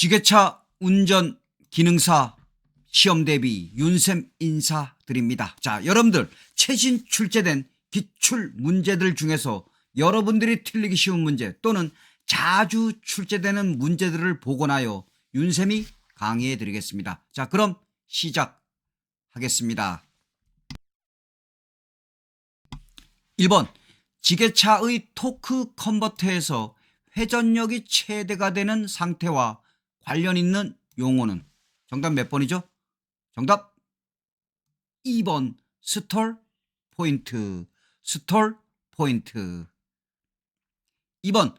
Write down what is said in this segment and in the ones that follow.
지게차 운전 기능사 시험 대비 윤쌤 인사드립니다. 자, 여러분들 최신 출제된 기출 문제들 중에서 여러분들이 틀리기 쉬운 문제 또는 자주 출제되는 문제들을 보고나요 윤쌤이 강의해 드리겠습니다. 자, 그럼 시작하겠습니다. 1번 지게차의 토크 컨버터에서 회전력이 최대가 되는 상태와 관련 있는 용어는 정답 몇 번이죠? 정답 2번 스톨 포인트 스톨 포인트 2번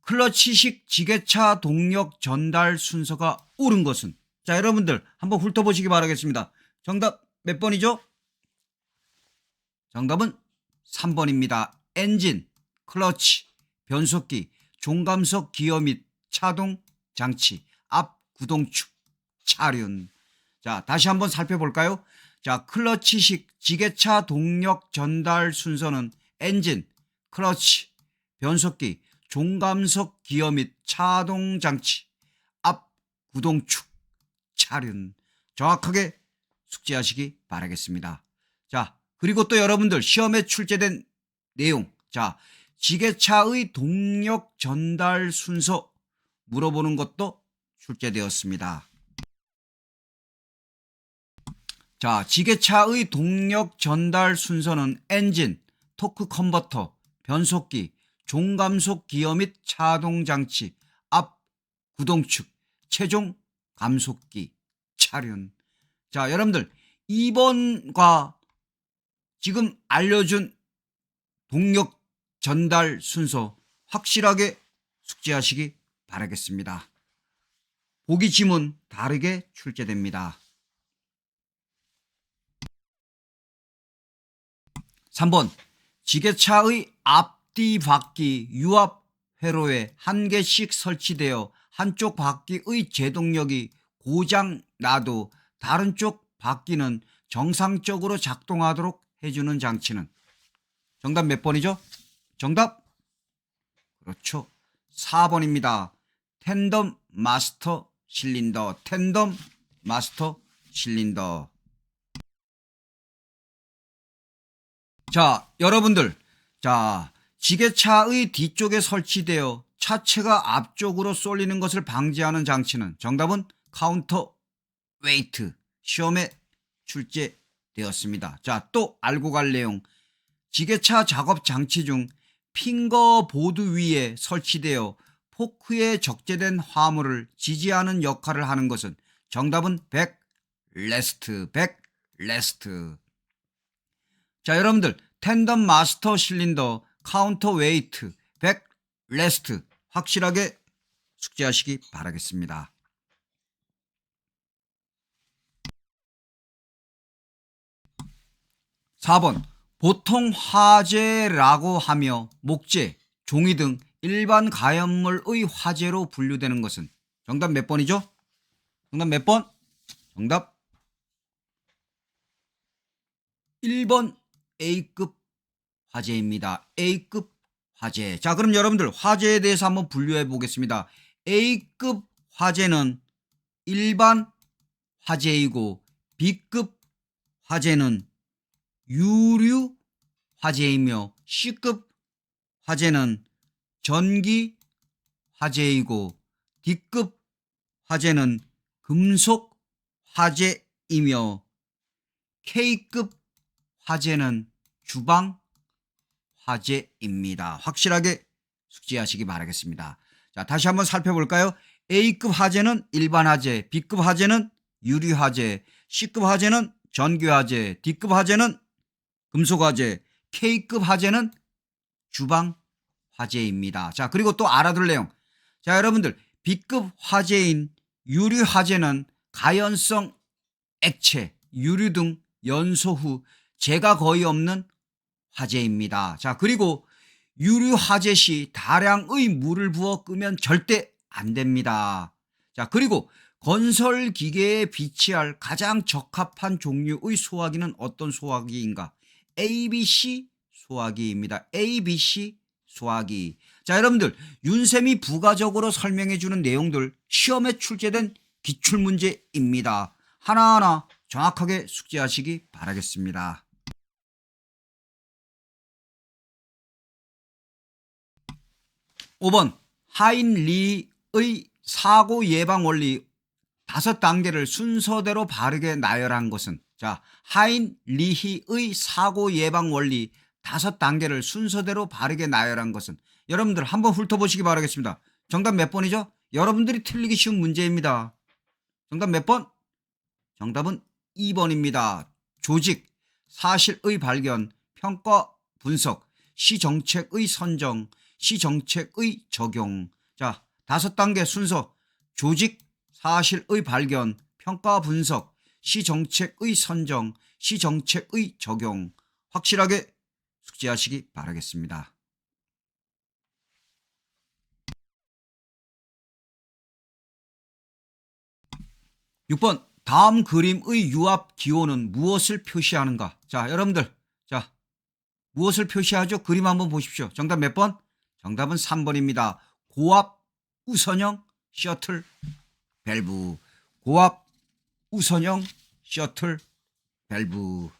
클러치식 지게차 동력 전달 순서가 옳은 것은 자 여러분들 한번 훑어보시기 바라겠습니다. 정답 몇 번이죠? 정답은 3번입니다. 엔진, 클러치, 변속기, 종감석 기어 및 차동 장치, 앞 구동축, 차륜. 자, 다시 한번 살펴볼까요? 자, 클러치식 지게차 동력 전달 순서는 엔진, 클러치, 변속기, 종감석 기어 및 차동 장치, 앞 구동축, 차륜. 정확하게 숙지하시기 바라겠습니다. 자, 그리고 또 여러분들 시험에 출제된 내용. 자, 지게차의 동력 전달 순서 물어보는 것도 출제되었습니다. 자, 지게차의 동력 전달 순서는 엔진, 토크 컨버터, 변속기, 종감속 기어 및 차동 장치, 앞 구동축, 최종 감속기, 차륜. 자, 여러분들 2번과 지금 알려준 동력 전달 순서 확실하게 숙지하시기 바라겠습니다. 보기 지문 다르게 출제됩니다. 3번. 지게차의 앞뒤 바퀴 유압 회로에 한 개씩 설치되어 한쪽 바퀴의 제동력이 고장 나도 다른 쪽 바퀴는 정상적으로 작동하도록 해주는 장치는? 정답 몇 번이죠? 정답? 그렇죠. 4번입니다. 텐덤 마스터 실린더 텐덤 마스터 실린더 자 여러분들 자 지게차의 뒤쪽에 설치되어 차체가 앞쪽으로 쏠리는 것을 방지하는 장치는 정답은 카운터 웨이트 시험에 출제되었습니다. 자, 또 알고 갈 내용. 지게차 작업 장치 중 핑거 보드 위에 설치되어 포크에 적재된 화물을 지지하는 역할을 하는 것은 정답은 백 레스트, 백 레스트. 자, 여러분들 텐덤 마스터 실린더 카운터 웨이트, 백 레스트 확실하게 숙지하시기 바라겠습니다. 4번 보통 화재라고 하며 목재, 종이 등 일반 가연물의 화재로 분류되는 것은 정답 몇 번이죠? 정답 몇 번? 정답 1번 A급 화재입니다. A급 화재. 자, 그럼 여러분들 화재에 대해서 한번 분류해 보겠습니다. A급 화재는 일반 화재이고 B급 화재는 유류 화재이며 C급 화재는 전기 화재이고 D급 화재는 금속 화재이며 K급 화재는 주방 화재입니다. 확실하게 숙지하시기 바라겠습니다. 자, 다시 한번 살펴볼까요? A급 화재는 일반 화재, B급 화재는 유리 화재, C급 화재는 전기 화재, D급 화재는 금속 화재, K급 화재는 주방 화재입니다. 자, 그리고 또 알아둘 내용. 자, 여러분들 B급 화재인 유리 화재는 가연성 액체, 유류 등 연소 후 재가 거의 없는 화재입니다. 자, 그리고 유류 화재 시 다량의 물을 부어 끄면 절대 안 됩니다. 자, 그리고 건설 기계에 비치할 가장 적합한 종류의 소화기는 어떤 소화기인가? ABC 소화기입니다. ABC 소화기. 자, 여러분들 윤쌤이 부가적으로 설명해 주는 내용들 시험에 출제된 기출문제입니다. 하나하나 정확하게 숙지하시기 바라겠습니다. 5번 하인리의 사고 예방 원리 다섯 단계를 순서대로 바르게 나열한 것은 자 하인리히의 사고 예방 원리 다섯 단계를 순서대로 바르게 나열한 것은 여러분들 한번 훑어보시기 바라겠습니다. 정답 몇 번이죠? 여러분들이 틀리기 쉬운 문제입니다. 정답 몇 번? 정답은 2번입니다. 조직, 사실의 발견, 평가, 분석, 시정책의 선정, 시정책의 적용. 자, 다섯 단계 순서. 조직, 사실의 발견, 평가, 분석, 시정책의 선정, 시정책의 적용. 확실하게 숙지하시기 바라겠습니다. 6번 다음 그림의 유압 기호는 무엇을 표시하는가? 자, 여러분들. 자, 무엇을 표시하죠? 그림 한번 보십시오. 정답 몇 번? 정답은 3번입니다. 고압 우선형 셔틀 밸브. 고압 우선형 셔틀 밸브.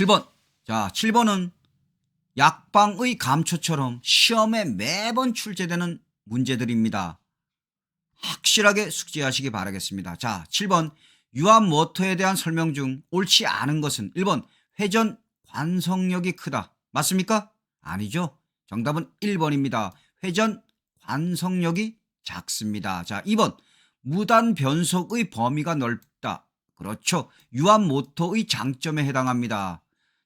7번. 자, 7번은 약방의 감초처럼 시험에 매번 출제되는 문제들입니다. 확실하게 숙지하시기 바라겠습니다. 자, 7번 유압 모터에 대한 설명 중 옳지 않은 것은 1번 회전 관성력이 크다. 맞습니까? 아니죠. 정답은 1번입니다. 회전 관성력이 작습니다. 자, 2번 무단 변속의 범위가 넓다. 그렇죠. 유압 모터의 장점에 해당합니다.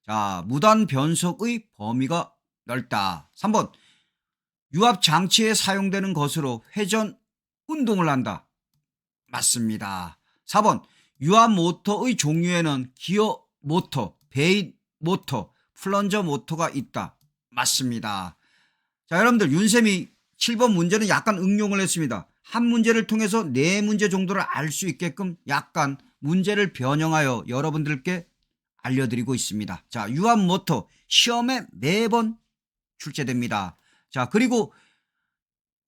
자, 무단 변속의 범위가 넓다. 3번 유압 장치에 사용되는 것으로 회전 운동을 한다. 맞습니다. 4번 유압 모터의 종류에는 기어 모터, 베인 모터, 플런저 모터가 있다. 맞습니다. 자, 여러분들 윤쌤이 7번 문제는 약간 응용을 했습니다. 한 문제를 통해서 네 문제 정도를 알 수 있게끔 약간 문제를 변형하여 여러분들께 알려드리고 있습니다. 자, 유압 모터 시험에 매번 출제됩니다. 자, 그리고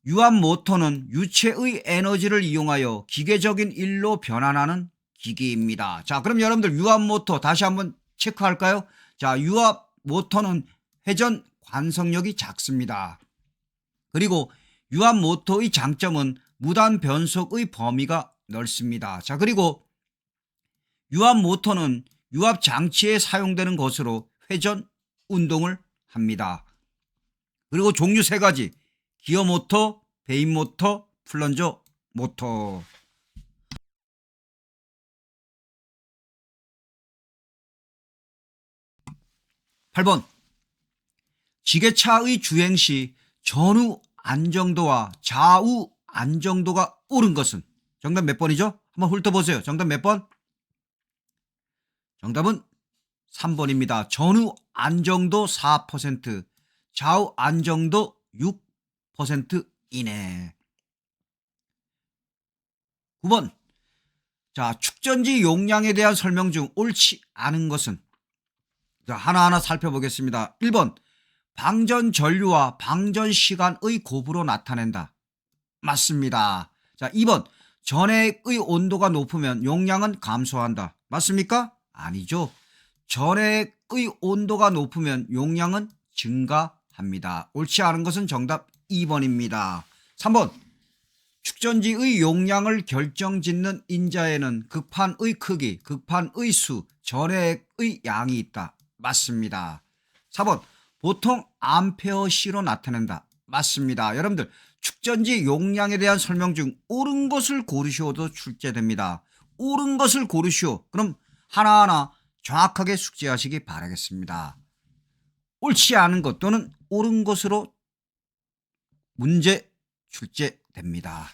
유압 모터는 유체의 에너지를 이용하여 기계적인 일로 변환하는 기기입니다. 자, 그럼 여러분들 유압 모터 다시 한번 체크할까요? 자, 유압 모터는 회전 관성력이 작습니다. 그리고 유압 모터의 장점은 무단 변속의 범위가 넓습니다. 자, 그리고 유압 모터는 유압 장치에 사용되는 것으로 회전 운동을 합니다. 그리고 종류 세 가지 기어 모터, 베인 모터, 플런저 모터. 팔번 지게차의 주행 시 전후 안정도와 좌우 안정도가 옳은 것은 정답 몇 번이죠? 한번 훑어보세요. 정답 몇 번? 정답은 3번입니다. 전후 안정도 4%, 좌우 안정도 6% 이내. 9번. 자, 축전지 용량에 대한 설명 중 옳지 않은 것은 자, 하나하나 살펴보겠습니다. 1번. 방전 전류와 방전 시간의 곱으로 나타낸다. 맞습니다. 자, 2번. 전액의 온도가 높으면 용량은 감소한다. 맞습니까? 아니죠. 전액의 온도가 높으면 용량은 증가합니다. 옳지 않은 것은 정답 2번입니다. 3번. 축전지의 용량을 결정짓는 인자에는 극판의 크기, 극판의 수, 전액의 양이 있다. 맞습니다. 4번. 보통 암페어시로 나타낸다. 맞습니다. 여러분들 축전지 용량에 대한 설명 중 옳은 것을 고르시오도 출제됩니다. 옳은 것을 고르시오. 그럼 하나하나 정확하게 숙지하시기 바라겠습니다. 옳지 않은 것 또는 옳은 것으로 문제 출제됩니다.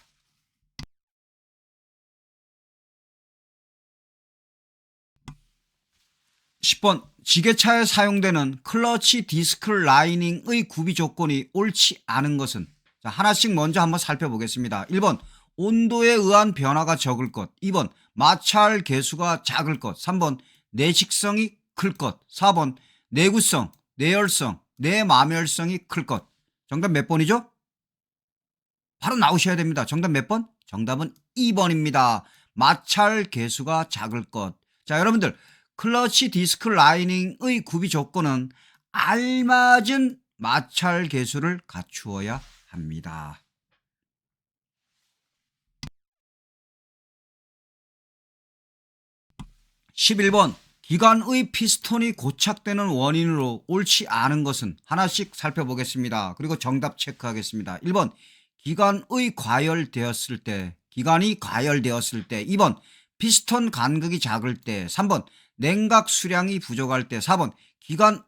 10번 지게차에 사용되는 클러치 디스크 라이닝의 구비 조건이 옳지 않은 것은 자, 하나씩 먼저 한번 살펴보겠습니다. 1번 온도에 의한 변화가 적을 것 2번 마찰 개수가 작을 것 3번 내식성이 클 것 4번 내구성, 내열성, 내마멸성이 클 것. 정답 몇 번이죠? 바로 나오셔야 됩니다. 정답 몇 번? 정답은 2번입니다. 마찰 개수가 작을 것. 자, 여러분들 클러치 디스크 라이닝의 구비 조건은 알맞은 마찰 개수를 갖추어야 합니다. 11번 기관의 피스톤이 고착되는 원인으로 옳지 않은 것은 하나씩 살펴보겠습니다. 그리고 정답 체크하겠습니다. 1번 기관의 과열되었을 때 기관이 과열되었을 때. 2번 피스톤 간극이 작을 때. 3번 냉각 수량이 부족할 때. 4번 기관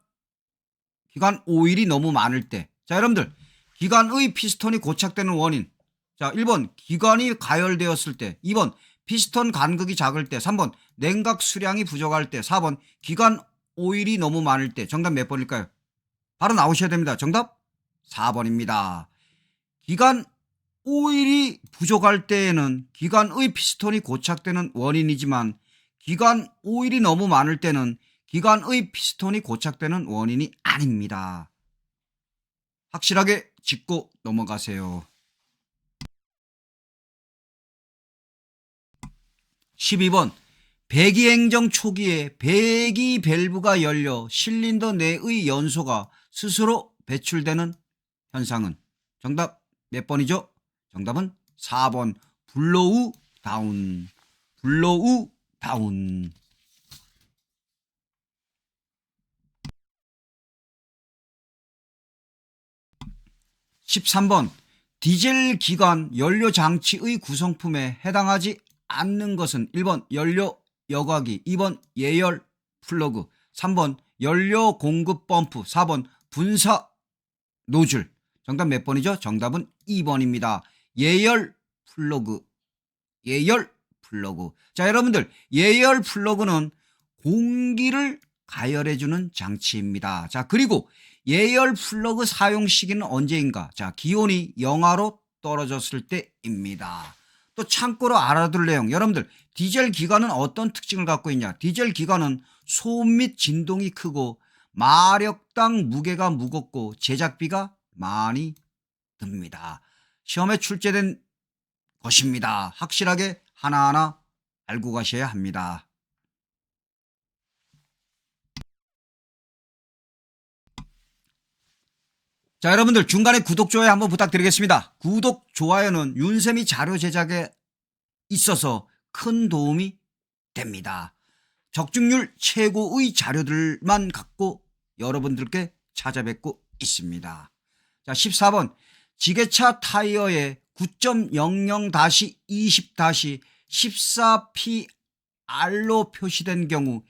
기관 오일이 너무 많을 때. 자 여러분들 기관의 피스톤이 고착되는 원인. 자 1번 기관이 가열되었을 때. 2번 피스톤 간극이 작을 때. 3번 냉각 수량이 부족할 때 4번 기관 오일이 너무 많을 때 정답 몇 번일까요? 바로 나오셔야 됩니다. 정답 4번입니다. 기관 오일이 부족할 때에는 기관의 피스톤이 고착되는 원인이지만 기관 오일이 너무 많을 때는 기관의 피스톤이 고착되는 원인이 아닙니다. 확실하게 짚고 넘어가세요. 12번 배기 행정 초기에 배기 밸브가 열려 실린더 내의 연소가 스스로 배출되는 현상은 정답 몇 번이죠? 정답은 4번. 블로우 다운. 블로우 다운. 13번. 디젤 기관 연료 장치의 구성품에 해당하지 않는 것은 1번 연료 여과기, 2번 예열 플러그, 3번 연료 공급 펌프, 4번 분사 노즐. 정답 몇 번이죠? 정답은 2번입니다. 예열 플러그. 예열 플러그. 자, 여러분들 예열 플러그는 공기를 가열해주는 장치입니다. 자, 그리고 예열 플러그 사용 시기는 언제인가? 자, 기온이 영하로 떨어졌을 때입니다. 또 참고로 알아둘 내용. 여러분들, 디젤 기관은 어떤 특징을 갖고 있냐? 디젤 기관은 소음 및 진동이 크고 마력당 무게가 무겁고 제작비가 많이 듭니다. 시험에 출제된 것입니다. 확실하게 하나하나 알고 가셔야 합니다. 자, 여러분들 중간에 구독, 좋아요 한번 부탁드리겠습니다. 구독, 좋아요는 윤쌤이 자료 제작에 있어서 큰 도움이 됩니다. 적중률 최고의 자료들만 갖고 여러분들께 찾아뵙고 있습니다. 자, 14번. 지게차 타이어에 9.00-20-14PR로 표시된 경우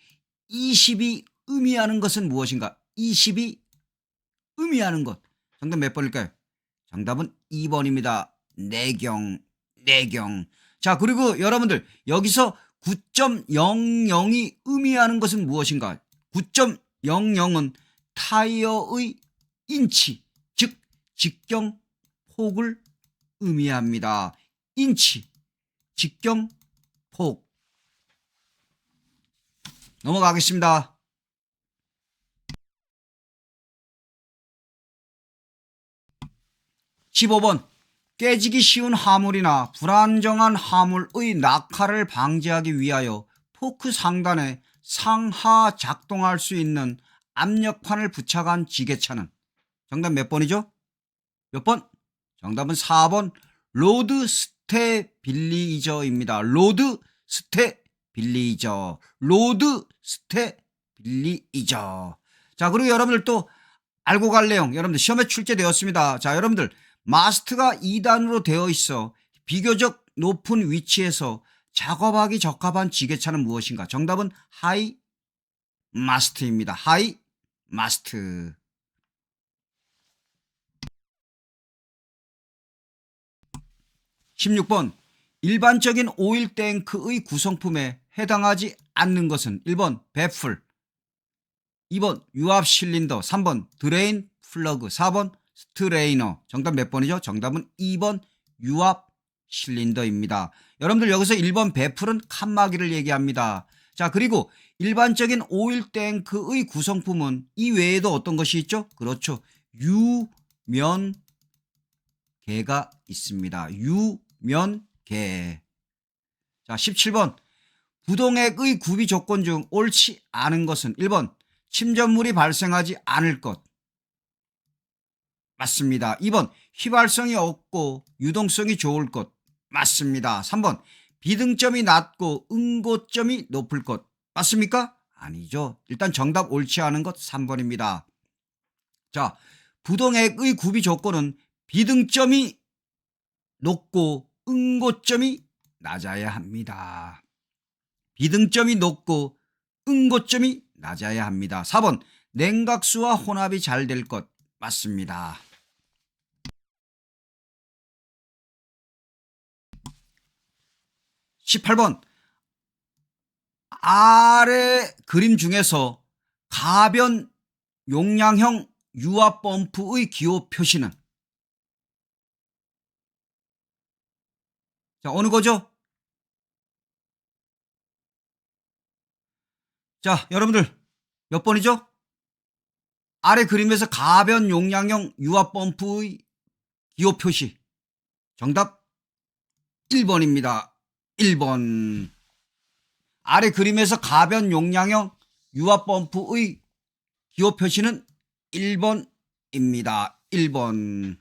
20이 의미하는 것은 무엇인가? 20이 의미하는 것. 정답 몇 번일까요? 정답은 2번입니다. 내경, 내경. 자, 그리고 여러분들, 여기서 9.00이 의미하는 것은 무엇인가? 9.00은 타이어의 인치, 즉, 직경 폭을 의미합니다. 인치, 직경 폭. 넘어가겠습니다. 15번 깨지기 쉬운 화물이나 불안정한 화물의 낙하를 방지하기 위하여 포크 상단에 상하 작동할 수 있는 압력판을 부착한 지게차는 정답 몇 번이죠? 몇 번? 정답은 4번 로드 스테빌리저입니다. 로드 스테빌리저. 로드 스테빌리저. 자, 그리고 여러분들 또 알고 갈 내용 여러분들 시험에 출제되었습니다. 자, 여러분들 마스트가 2단으로 되어 있어 비교적 높은 위치에서 작업하기 적합한 지게차는 무엇인가? 정답은 하이 마스트입니다. 하이 마스트. (16번) 일반적인 오일 탱크의 구성품에 해당하지 않는 것은 1번 배풀 2번 유압 실린더 3번 드레인 플러그 4번 스트레이너. 정답 몇 번이죠? 정답은 2번 유압 실린더입니다. 여러분들 여기서 1번 배풀은 칸막이를 얘기합니다. 자, 그리고 일반적인 오일 탱크의 구성품은 이 외에도 어떤 것이 있죠? 그렇죠. 유면 개가 있습니다. 유면 개. 자, 17번. 부동액의 구비 조건 중 옳지 않은 것은 1번. 침전물이 발생하지 않을 것. 맞습니다. 2번. 휘발성이 없고 유동성이 좋을 것. 맞습니다. 3번. 비등점이 낮고 응고점이 높을 것. 맞습니까? 아니죠. 일단 정답 옳지 않은 것 3번입니다. 자, 부동액의 구비 조건은 비등점이 높고 응고점이 낮아야 합니다. 비등점이 높고 응고점이 낮아야 합니다. 4번 냉각수와 혼합이 잘 될 것 맞습니다. (18번) 아래 그림 중에서 가변 용량형 유압 펌프의 기호 표시는 자 어느 거죠? 자 여러분들 몇 번이죠? 아래 그림에서 가변 용량형 유압 펌프의 기호 표시 정답 1번입니다. 1번. 아래 그림에서 가변 용량형 유압 펌프의 기호 표시는 1번입니다. 1번.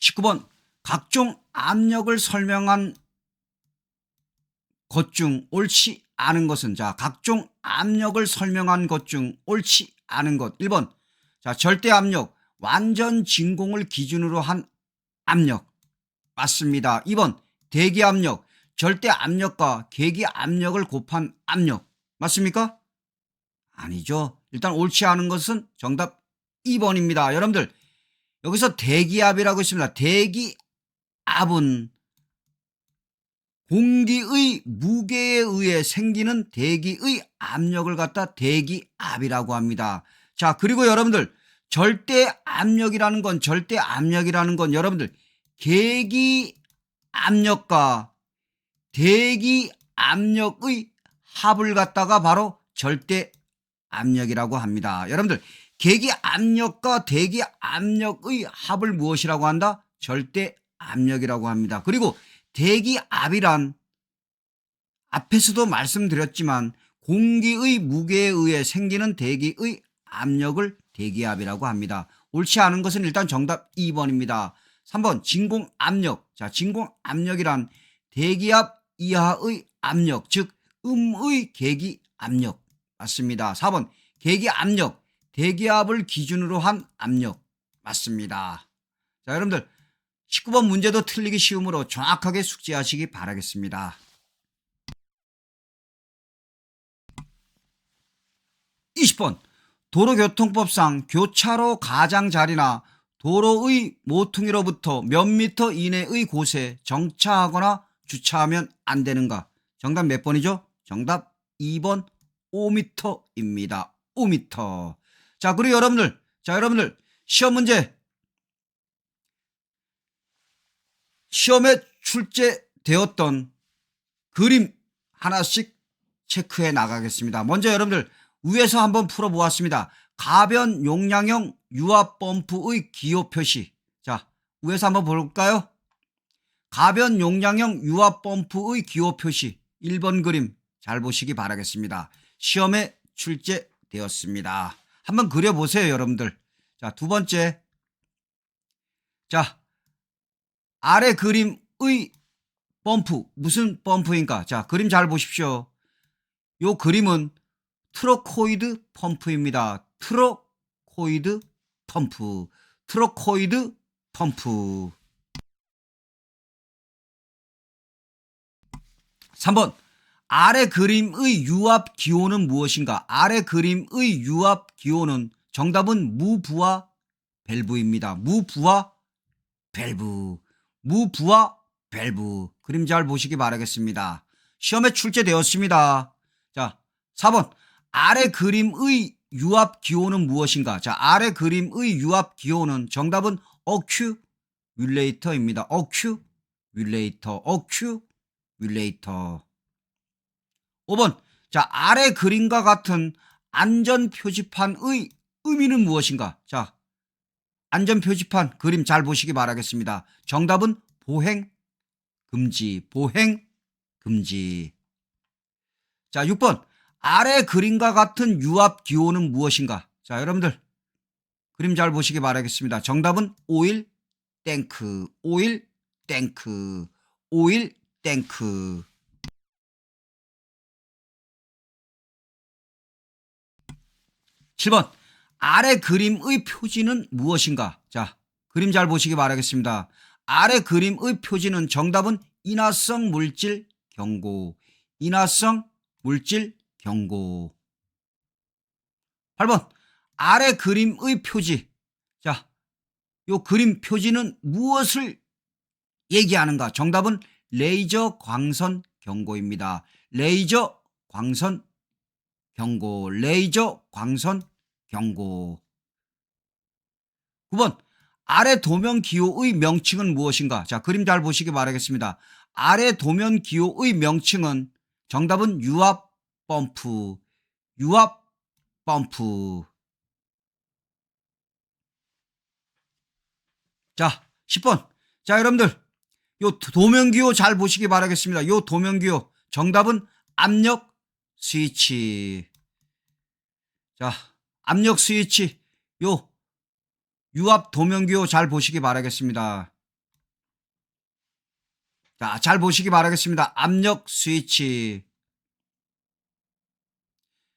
(19번) 각종 압력을 설명한 것 중 옳지 않은 것은 자 각종 압력을 설명한 것 중 옳지 않은 것. 1번. 자 절대 압력 완전 진공을 기준으로 한 압력 맞습니다. 2번 대기 압력 절대 압력과 계기 압력을 곱한 압력 맞습니까? 아니죠. 일단 옳지 않은 것은 정답 2번입니다. 여러분들 여기서 대기압이라고 있습니다. 대기압은 공기의 무게에 의해 생기는 대기의 압력을 갖다 대기압이라고 합니다. 자 그리고 여러분들 절대 압력이라는 건 절대 압력이라는 건 여러분들 계기 압력과 대기 압력의 합을 갖다가 바로 절대 압력이라고 합니다. 여러분들 계기 압력과 대기 압력의 합을 무엇이라고 한다? 절대 압력이라고 합니다. 그리고 대기 압이란 앞에서도 말씀드렸지만 공기의 무게에 의해 생기는 대기의 압력을 대기압이라고 합니다. 옳지 않은 것은 일단 정답 2번입니다. 3번 진공 압력. 자, 진공 압력이란 대기압 이하의 압력, 즉 음의 계기 압력 맞습니다. 4번 계기 압력, 대기압을 기준으로 한 압력 맞습니다. 자, 여러분들 19번 문제도 틀리기 쉬우므로 정확하게 숙지하시기 바라겠습니다. 20번 도로교통법상 교차로 가장자리나 도로의 모퉁이로부터 몇 미터 이내의 곳에 정차하거나 주차하면 안 되는가? 정답 몇 번이죠? 정답 2번 5미터입니다. 5미터. 자, 그리고 여러분들, 자, 여러분들, 시험 문제. 시험에 출제되었던 그림 하나씩 체크해 나가겠습니다. 먼저 여러분들, 위에서 한번 풀어보았습니다. 가변 용량형 유압 펌프의 기호 표시. 자, 위에서 한번 볼까요? 가변 용량형 유압 펌프의 기호 표시 1번 그림 잘 보시기 바라겠습니다. 시험에 출제되었습니다. 한번 그려보세요, 여러분들. 자, 두 번째. 자, 아래 그림의 펌프, 무슨 펌프인가? 자, 그림 잘 보십시오. 요 그림은 트로코이드 펌프입니다. 트로코이드 펌프. 트로코이드 펌프. 3번 아래 그림의 유압 기호는 무엇인가? 아래 그림의 유압 기호는 정답은 무부하 밸브입니다. 무부하 밸브. 무부하 밸브. 그림 잘 보시기 바라겠습니다. 시험에 출제되었습니다. 자, 4번 아래 그림의 유압 기호는 무엇인가? 자, 아래 그림의 유압 기호는 정답은 어큐뮬레이터입니다. 어큐뮬레이터. 어큐뮬레이터. 5번. 자, 아래 그림과 같은 안전 표지판의 의미는 무엇인가? 자, 안전 표지판 그림 잘 보시기 바라겠습니다. 정답은 보행 금지, 보행 금지. 자, 6번. 아래 그림과 같은 유압 기호는 무엇인가? 자, 여러분들 그림 잘 보시기 바라겠습니다. 정답은 오일 탱크, 오일 탱크, 오일 탱크. 7번. 아래 그림의 표지는 무엇인가? 자, 그림 잘 보시기 바라겠습니다. 아래 그림의 표지는 정답은 인화성 물질 경고. 인화성 물질 경고. 8번. 아래 그림의 표지. 자, 요 그림 표지는 무엇을 얘기하는가? 정답은 레이저 광선 경고입니다. 레이저 광선 경고. 레이저 광선 경고. 9번. 아래 도면 기호의 명칭은 무엇인가? 자, 그림 잘 보시기 바라겠습니다. 아래 도면 기호의 명칭은 정답은 유압 펌프. 유압 펌프. 자, 10번. 자, 여러분들. 요 도면 기호 잘 보시기 바라겠습니다. 요 도면 기호. 정답은 압력 스위치. 자, 압력 스위치. 요 유압 도면기호 잘 보시기 바라겠습니다. 자, 잘 보시기 바라겠습니다. 압력 스위치.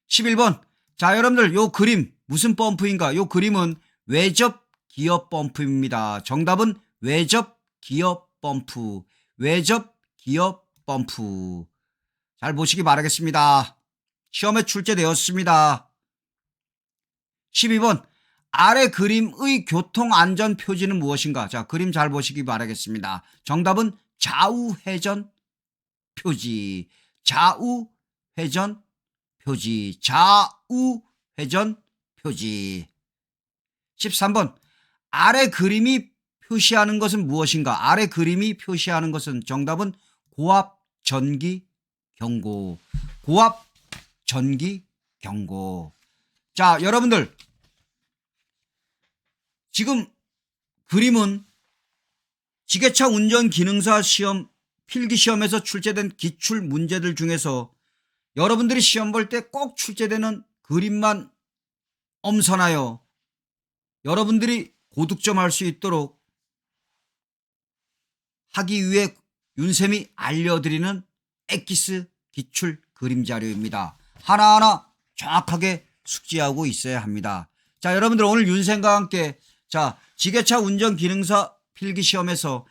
11번. 자, 여러분들 요 그림 무슨 펌프인가? 요 그림은 외접 기어 펌프입니다. 정답은 외접 기어 펌프. 외접 기어 펌프. 잘 보시기 바라겠습니다. 시험에 출제되었습니다. 12번. 아래 그림의 교통안전 표지는 무엇인가? 자, 그림 잘 보시기 바라겠습니다. 정답은 좌우회전 표지. 좌우회전 표지. 좌우 회전 표지. 13번. 아래 그림이 표시하는 것은 무엇인가? 아래 그림이 표시하는 것은 정답은 고압 전기 경고. 고압 전기 경고. 자, 여러분들. 지금 그림은 지게차 운전 기능사 시험 필기 시험에서 출제된 기출 문제들 중에서 여러분들이 시험 볼 때 꼭 출제되는 그림만 엄선하여 여러분들이 고득점 할 수 있도록 하기 위해 윤쌤이 알려드리는 엑기스 기출 그림 자료입니다. 하나하나 정확하게 숙지하고 있어야 합니다. 자, 여러분들 오늘 윤쌤과 함께 자, 지게차 운전 기능사 필기 시험에서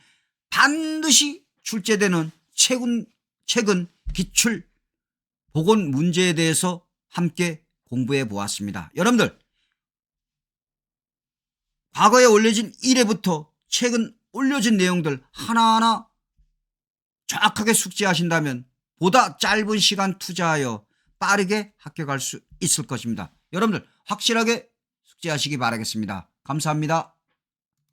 반드시 출제되는 최근, 최근 기출 보건 문제에 대해서 함께 공부해 보았습니다. 여러분들, 과거에 올려진 1회부터 최근 올려진 내용들 하나하나 정확하게 숙지하신다면 보다 짧은 시간 투자하여 빠르게 합격할 수 있을 것입니다. 여러분들 확실하게 숙지하시기 바라겠습니다. 감사합니다.